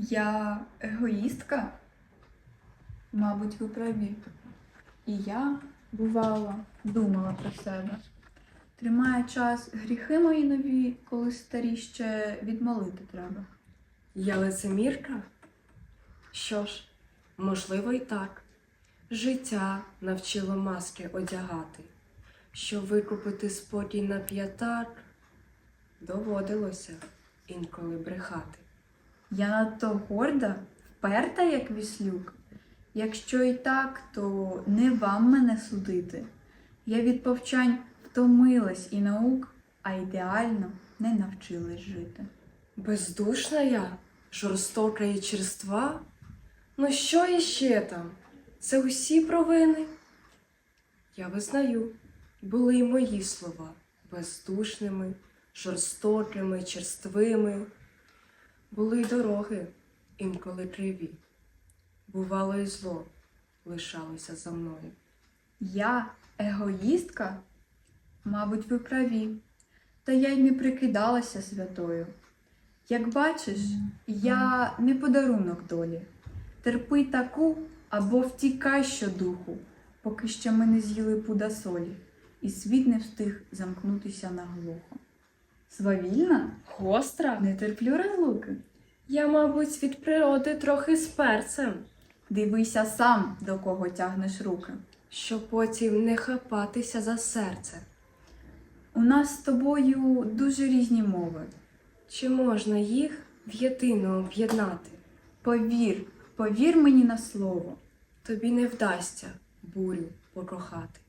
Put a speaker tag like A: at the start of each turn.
A: Я егоїстка? Мабуть, ви праві. І я, бувало, думала про себе. Тримає час гріхи мої нові, коли старі ще відмолити треба.
B: Я лицемірка? Що ж, можливо, і так. Життя навчило маски одягати. Щоб викупити спокій на п'ятак, доводилося інколи брехати.
A: Я надто горда, вперта, як віслюк. Якщо і так, то не вам мене судити. Я від повчань втомилась і наук, а ідеально не навчилась жити.
B: Бездушна я, жорстока і черства? Ну що іще там? Це усі провини? Я визнаю, були й мої слова бездушними, жорстокими, черствими. Були й дороги, інколи криві. Бувало, й зло лишалося за мною.
A: Я егоїстка? Мабуть, ви праві. Та я й не прикидалася святою. Як бачиш, я не подарунок долі. Терпи таку або втікай щодуху, поки ще ми не з'їли пуда солі, і світ не встиг замкнутися наглухо. Свавільна?
B: Гостра?
A: Не терплю розлуки.
B: Я, мабуть, від природи трохи з перцем,
A: Дивися сам, до кого тягнеш руки.
B: щоб потім не хапатися за серце.
A: У нас з тобою дуже різні мови.
B: Чи можна їх в єдину об'єднати?
A: Повір, повір мені на слово.
B: Тобі не вдасться бурю покохати.